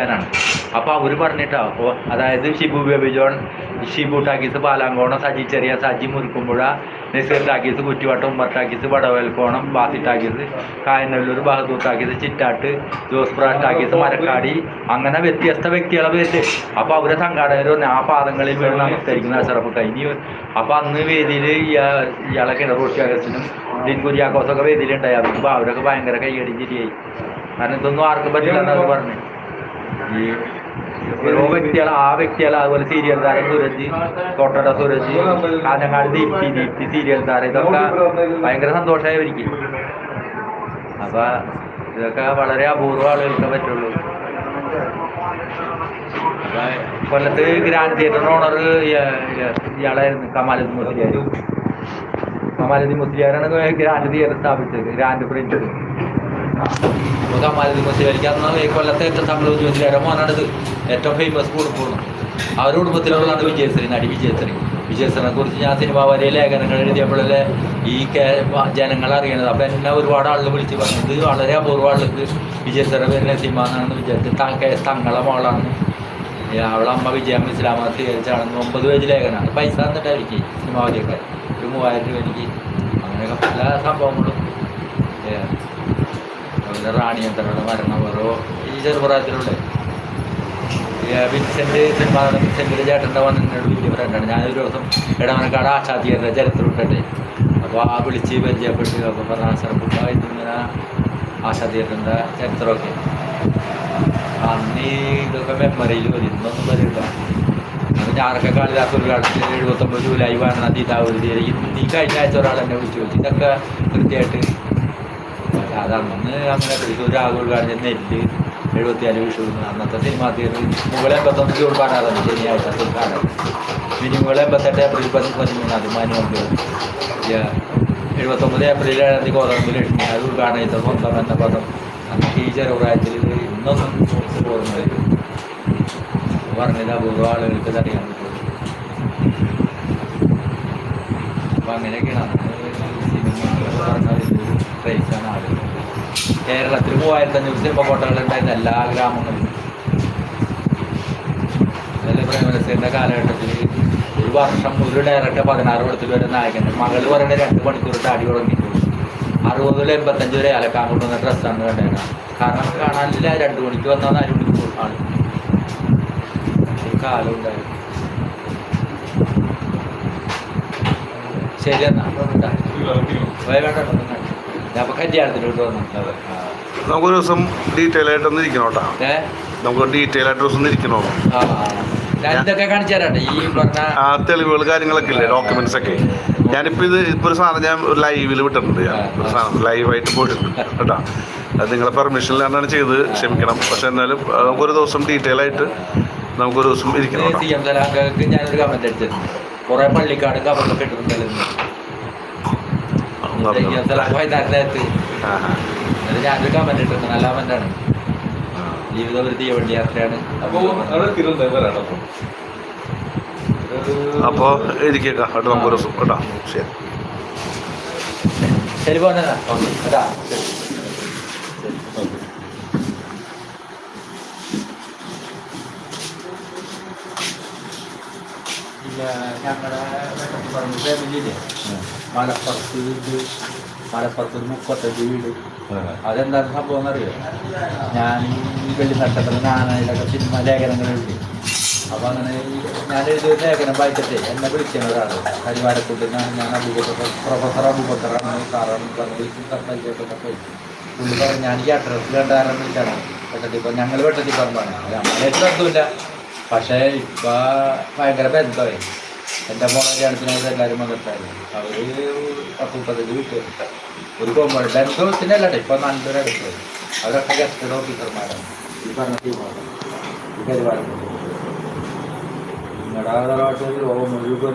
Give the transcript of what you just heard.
ാണ് അപ്പോൾ അവർ പറഞ്ഞിട്ടാ അതായത് ഷിബു ബേബി ജോൺ ഷിബു ടാക്കീസ് പാലാങ്കോണം സജി ചെറിയ Saji Murukkumpuzha Nazeer talkies Kuttivattam Ummer talkies Vadavelkonam Basi talkies Kayanallur Bahadur talkies Chittattu Jose Prash talkies Marakkadi അങ്ങനെ വ്യത്യസ്ത വ്യക്തികളെ പേര് അപ്പോൾ അവരെ സംഘാടകർ ആ പാദങ്ങളിൽ വീണ് നമസ്കരിക്കുന്ന അഷറഫ് ഇനി അപ്പോൾ അന്ന് വേദിയിൽ ഇയാളെ കിണറൂട്ടി അഗസ്റ്റിനും ഡിൻ കുര്യാക്കോസൊക്കെ വേദിയിലുണ്ടായി. അപ്പോൾ അവരൊക്കെ ഭയങ്കര കൈയടി ചിരിയായി. കാരണം ഇതൊന്നും ആർക്കും പറ്റില്ല എന്നൊക്കെ പറഞ്ഞു ഈ ഓരോ വ്യക്തികൾ ആ വ്യക്തികൾ അതുപോലെ സീരിയൽ താരം സുരജ് കോട്ടട സുരജ് കാഞ്ഞങ്ങാട് ദീപ്തി ദീപ്തി സീരിയൽ താരം. ഇതൊക്കെ ഭയങ്കര സന്തോഷമായിരിക്കും അപ്പൊ ഇതൊക്കെ വളരെ അപൂർവ ആളുകൾക്ക് പറ്റുള്ളൂ. കൊല്ലത്ത് ഗ്രാൻഡ് തിയേറ്ററിന്റെ ഓണർ ഇയാളായിരുന്നു കമാലുദ്ദീൻ മുസ്ലിയാർ കമാലുദ്ദീൻ മുസ്ലിയാരാണ് ഗ്രാൻഡ് തിയേറ്റർ സ്ഥാപിച്ചത് ഗ്രാൻഡ് പ്രിന്റ് അപ്പോൾ കമാലുദ്ദീൻ മുസ്ലിയാർക്ക് അന്ന് ഈ കൊല്ലത്തെ ഏറ്റവും തമിഴ് മുസ്ലിയാരെ രമോനാണിത് ഏറ്റവും ഫേമസ് കുടുംബമാണ് അവരുടെ കുടുംബത്തിലുള്ളതാണ് വിജയശ്രീ നടി വിജയശ്രീ. വിജയശ്രീനെ കുറിച്ച് ഞാൻ സിനിമ വരെ ലേഖനങ്ങൾ എഴുതിയപ്പോഴല്ലേ ഈ ജനങ്ങൾ അറിയണത്. അപ്പം എന്നെ ഒരുപാട് ആളുകൾ വിളിച്ച് പറഞ്ഞത് വളരെ അപൂർവ ആളുകൾക്ക് വിജയശ്രീയുടെ പേര് നസീമ കെ എസ് തങ്ങളെ മോളാണ്. അവളെ അമ്മ വിജയം ഇസ്ലാമ സ്വീകരിച്ചാണെന്ന് ഒമ്പത് പേജ് ലേഖനമാണ്. പൈസ തന്നിട്ട് എനിക്ക് സിനിമ വരെയൊക്കെ. ഒരു മൂവായിരം രൂപ എനിക്ക്. അങ്ങനെയൊക്കെ പല സംഭവങ്ങളും. ഏ, റാണി റാണിയന്തരുടെ മരണം ഓരോ ഈ ചെറുപ്രായത്തിലൂടെ വിൻസെന്റ് സിനിമ വിൻസെന്റിന്റെ ചേട്ടന്റെ വന്നതിനോട് വലിയ ഫ്രണ്ടാണ് ഞാനൊരു ദിവസം ഇടവനക്കാട് ആശാദിയുടെ ചരിത്രം ഇട്ടേ അപ്പോൾ ആ വിളിച്ച് പരിചയപ്പെട്ട് അപ്പോൾ പറഞ്ഞ ആശാർപ്പുള്ള ഇതിങ്ങനെ ആശാദിയുടെ ചരിത്രമൊക്കെ. അന്ന് ഇതൊക്കെ മെമ്മറിയിൽ വരും ഇന്നൊന്നും വരില്ല. അപ്പോൾ ഞാനൊക്കെ കാളിദാസ് ഒരു കാലത്ത് എഴുപത്തൊമ്പത് ജൂലൈ വേണം തീയതി ഇന്ന് ഈ കഴിഞ്ഞ ആഴ്ച ഒരാൾ എന്നെ വിളിച്ചു. ചോദിച്ചു ഇതൊക്കെ കൃത്യമായിട്ട് അതന്ന് അങ്ങനെ തൃശ്ശൂർ ആഗോൾഗാർഡിൽ നെല്ല് എഴുപത്തിയാല് വിഷു അന്നത്തെ സിനിമാ തിയേറ്റർ മുകളെ എൺപത്തൊന്ന് ജൂൺ പതിനാറാണ് ശനിയാഴ്ച ഉദ്ഘാടനം പിന്നെ മുകളെ എൺപത്തെട്ട് ഏപ്രിൽ പതി പതിമൂന്നാം തീയതി മാനുവൽ എഴുപത്തൊമ്പത് ഏപ്രിൽ ഏഴാം തീയതി കോതമ്പ് ലക്ഷ്മി അത് ഉദ്ഘാടനം ചെയ്ത സ്വന്തം എന്ന പദം അന്നൊക്കെ ഈ ചെറുപ്രായത്തിൽ ഇത് ഇന്നൊന്നും ഓർമ്മ വരും പറഞ്ഞത് അപൂർവ ആളുകൾക്ക് ഇത് അറിയാൻ പറ്റും അപ്പം അങ്ങനെയൊക്കെയാണ് അന്ന് സിനിമ പറഞ്ഞാൽ ട്രേസാണ് ആളുകൾ കേരളത്തിൽ മൂവായിരത്തി അഞ്ഞൂറ് സിനിമ കോട്ടകളുണ്ടായിരുന്ന എല്ലാ ഗ്രാമങ്ങളിലും പ്രേമരസേന്റെ കാലഘട്ടത്തിൽ ഒരു വർഷം ഒരു ഡയറക്ടർ പതിനാറ് പടത്തിൽ വരെ നായകൻ. മകൾ പറയുന്ന രണ്ട് മണിക്കൂർ താടി തുടങ്ങിയിട്ടുള്ളൂ അറുപത് മുതൽ എൺപത്തഞ്ച് വരെ അലക്കാൻ കൊണ്ടുവന്ന ഡ്രസ്സാണ് കണ്ടേക്കണം കാരണം കാണാനില്ല. രണ്ട് മണിക്ക് വന്നാൽ നാല് മണിക്ക് ആണ് കാലം ഉണ്ടായിരുന്നു ശരി എന്നാ. വേണ്ട നിങ്ങൾ. കല്യാണത്തിലോട്ട് നമുക്കൊരു ദിവസം ഡീറ്റെയിൽ ആയിട്ടൊന്ന് ഇരിക്കണം കേട്ടോ നമുക്ക് ഡീറ്റെയിൽ ആയിട്ട് ദിവസം ഒന്ന് ഇരിക്കണോ ആ. ഞാൻ ഇതൊക്കെ കാണിച്ചു തരാട്ടെ ഈ പറഞ്ഞ ആ തെളിവുകൾ കാര്യങ്ങളൊക്കെ ഇല്ലേ? ഡോക്യുമെന്റ്സ് ഒക്കെ. ഞാനിപ്പോൾ ഇത് ഇപ്പോൾ ഒരു സാധനം ഞാൻ ഒരു ലൈവിൽ വിട്ടിട്ടുണ്ട് ഞാൻ. ഒരു സാധനം ലൈവായിട്ട് പോയിട്ടുണ്ട് കേട്ടോ. അത് നിങ്ങളെ പെർമിഷനിലാണ് ചെയ്ത് ക്ഷമിക്കണം. പക്ഷെ എന്നാലും നമുക്കൊരു ദിവസം ഡീറ്റെയിൽ ആയിട്ട് നമുക്കൊരു ദിവസം ഇരിക്കണം ഞാനൊരു കമന്റ് അടിച്ചിരുന്നു കുറെ പള്ളിക്കാട് കവറൊക്കെ ഇട്ടിട്ടുണ്ടല്ലോ ആ. എന്നിട്ട് ഞാനൊരു കമന്റ് ഇട്ടിരുന്നു നല്ല കമന്റാണ് ജീവിതം ഒരു തീവണ്ടി യാത്രയാണ്. അപ്പോൾ ഇരിക്കുക കേട്ടോ. നമുക്കൊരു ദിവസം കേട്ടോ. ശരി. ശരി ഇല്ല? ഞങ്ങളുടെ ഫാമിലിയില്ലേ മലപ്പുറത്ത് ഇത് മലപ്പുറത്ത് മുപ്പത്തഞ്ച് വീട്. അതെന്താണ് സംഭവം എന്നറിയോ ഞാൻ ഈ വെള്ളി നക്ഷത്രം ഞാനതിലൊക്കെ സിനിമ ലേഖനങ്ങളുണ്ട് അപ്പോൾ അങ്ങനെ ഞാൻ എഴുതിയ ലേഖനം വായിച്ചിട്ട് എന്നെ വിളിച്ചാണ് ഒരാൾ കരിവാരക്കുണ്ട് ഞാൻ അബൂബക്കർ പ്രൊഫസർ അബൂബക്കറാണ് സാറാണ് പറഞ്ഞ് പരിചയപ്പെട്ടപ്പോൾ പുള്ളി പറഞ്ഞു ഞാൻ ഈ അഡ്രസ്സിൽ കണ്ടാരം വിളിച്ചാണ്. വെട്ടത്തിപ്പം ഞങ്ങൾ വെട്ടത്തി പറമ്പാണ് നമ്മളായിട്ട് ബന്ധമില്ല പക്ഷേ ഇപ്പം ഭയങ്കര ബന്ധമായി. എന്റെ അമ്മ കല്യാണത്തിനായിട്ട് എല്ലാവരും വന്നിട്ടായിരുന്നു അവർ പത്ത് മുപ്പത്തഞ്ച് വീട്ടിൽ ഒരു കൊമ്പ് അല്ല ഇപ്പം നല്ലൊരു അടുത്ത്. അവരൊക്കെ ഗസ്റ്റഡ് ഓഫീസർമാരാണ് ഈ പറഞ്ഞ ടീമാണ് ഈ പരിപാടി. നിങ്ങളുടെ തറവാട്ടിൽ ലോകം മുഴുവൻ